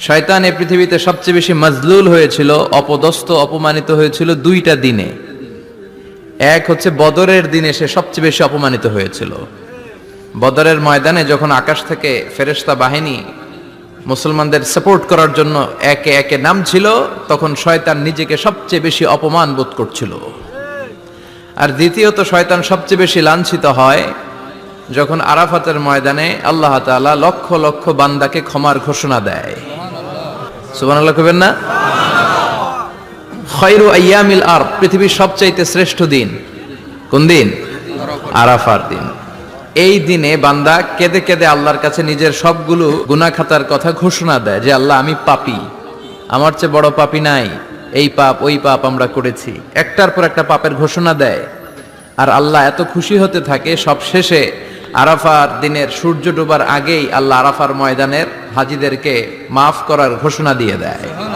শয়তান এ পৃথিবীতে সবচেয়ে বেশি মজলুল হয়েছিল, অপদস্থ, অপমানিত হয়েছিল দুইটা দিনে। এক হচ্ছে বদরের দিনে সে সবচেয়ে বেশি অপমানিত হয়েছিল। বদরের ময়দানে যখন আকাশ থেকে ফেরেশতা বাহিনী মুসলমানদের সাপোর্ট করার জন্য একে একে নামছিল, তখন শয়তান নিজেকে সবচেয়ে বেশি অপমান বোধ করছিল। আর দ্বিতীয়ত, শয়তান সবচেয়ে বেশি লাঞ্ছিত হয় যখন আরাফাতের ময়দানে আল্লাহ তাআলা লক্ষ লক্ষ বান্দাকে ক্ষমার ঘোষণা দেয়। সুবহানাল্লাহ কইবেন না? খয়রু আইয়ামিল আর পৃথিবীর সবচাইতে শ্রেষ্ঠ দিন। কোন দিন? আরাফার দিন। এই দিনে বান্দা কেঁদে কেঁদে আল্লাহর কাছে নিজের সবগুলো গুনাহ খাতার কথা ঘোষণা দেয় যে, আল্লাহ, আমি পাপি। আমার চেয়ে বড় পাপি নাই। এই পাপ, ওই পাপ আমরা করেছি। একটার পর একটা পাপের ঘোষণা দেয়। আর আল্লাহ এত খুশি হতে থাকে সব শেষে আরাফার দিনের সূর্য ডোবার আগেই আল্লাহ আরাফার ময়দানের হাজিদেরকে মাফ করার ঘোষণা দিয়ে দেয়।